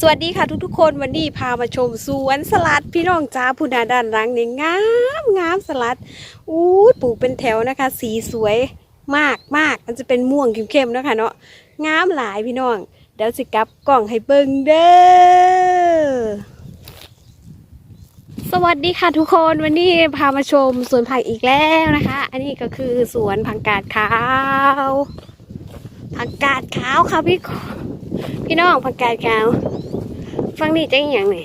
สวัสดีค่ะทุกๆ คนวันนี้พามาชมสวนสลัดพี่น้องจ้าผู้นาด้านหลังเนี่ยงามงามสลัดอู้ปลูกเป็นแถวนะคะ สีสวยมากมากมันจะเป็นม่วงเข้มๆนะคะเนาะงามหลายพี่น้องเดี๋ยวสิกลับกล่องให้เบิ่งเด้อสวัสดีค่ะทุกคนวันนี้พามาชมสวนผักอีกแล้วนะคะ อันนี้ก็คือสวนผักกาดขาวผักกาดขาวค่ะพี่พี่น้องผักกาดขาว ฟังนี่จะอย่างนี่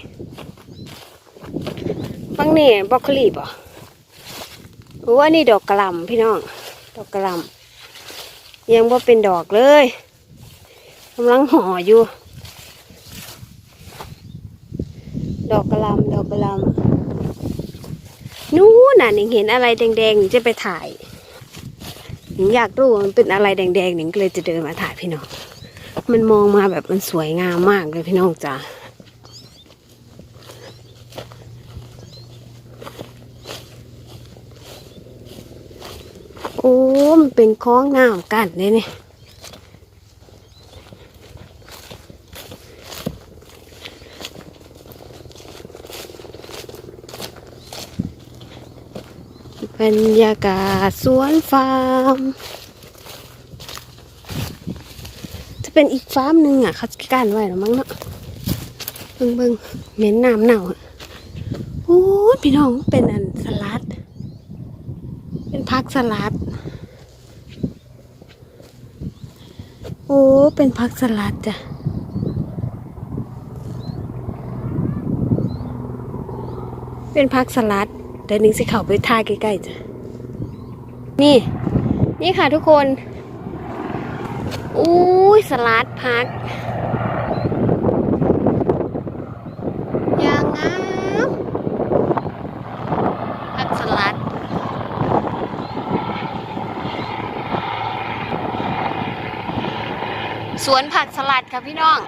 ฟังนี่บรอกโคลีป่ะโอ้อันนี้ดอกกระลำพี่น้อง ดอกกระลำยังว่าเป็นดอกเลยกำลังห่ออยู่ ดอกกระลำดอกกระลำนู้นน่ะหนิงเห็นอะไรแดงๆหนิงจะไปถ่ายหนิงอยากรู้มันเป็นอะไรแดงๆหนิงก็เลยจะเดินมาถ่ายพี่น้องมันมองมาแบบมันสวยงามมากเลยพี่น้องจ้า โอ้ มันเป็นคล้องงามกันเลยเนี่ยบรรยากาศสวนฟาร์ม จะเป็นอีกฟาร์มหนึ่งอะเขากั้นไว้หรือมั้งเนาะเบิ่งเบิ่งเหม็นน้ำเน่าอะโอ้พี่น้องเป็นอันสลัด เป็นพักสลัด โอ้ เป็นพักสลัดจ้ะเป็นพักสลัดเดี๋ยวนิ้งสิเข้าไปถ่ายใกล้ๆจ้ะนี่ นี่ค่ะทุกคนอุ้ยสลัดพักย่างงามพักสลัด ส วนผักสลัดค่ะพี่น้อง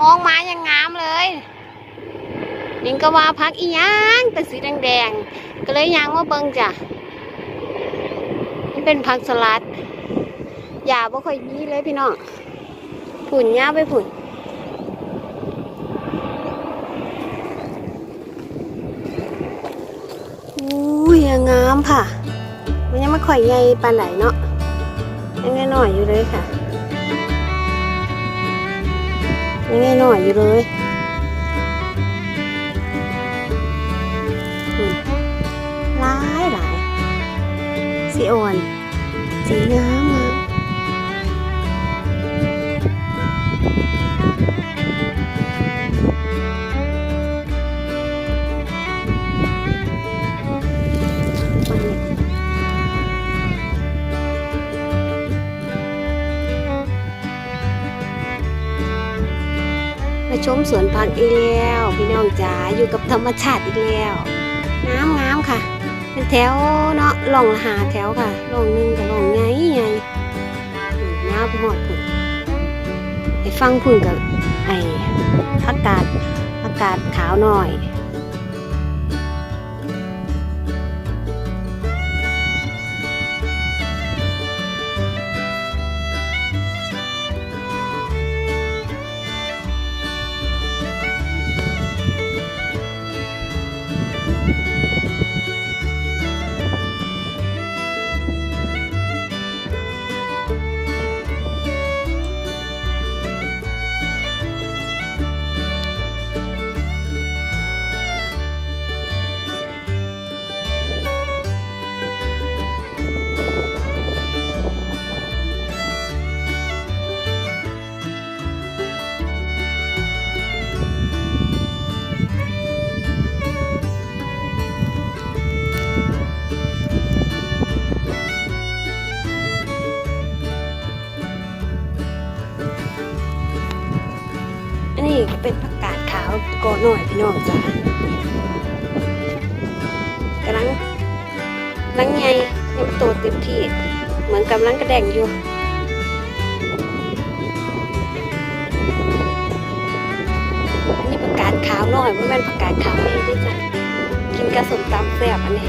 มองมายังงามเลยนิงก็ว่าพักอีหยังเป็นสีแดงๆก็เลยยางว่าเบิงจ้ะนี่เป็นผักสลัดอย่าบ่ค่อยมีเลยพี่น้องผุ่นย่าไปผุ่นอู้ยังงามค่ะ มันยังไม่ค่อยใหญ่ปานไหนเนาะยังไงหน่อยอยู่เลยค่ะ ยังไงหน่อยอยู่เลยหลายหลายสีอ่อน ชมสวนผักอีกแล้ว พี่น้องจ๋าอยู่กับธรรมชาติอีกแล้วงามงามค่ะ เป็นแถวเนาะล่องหาแถวค่ะล่องหนึ่งกับล่องใหญ่ใหญ่มยาวไปหอดผุนไอ้ฟังพุ่นกับไอ้อากาศอากาศขาวหน่อย ก่อหน่อยพี่น้องจ้ากำลังลังไงยังโตเต็มที่ เหมือนกำลังกระแดงอยู่อันนี้ผักกาดขาวหน่อยมันเป็นผักกาดขาวนี่ด้วยจ้ะกินกระสมตำแซ่บอันนี้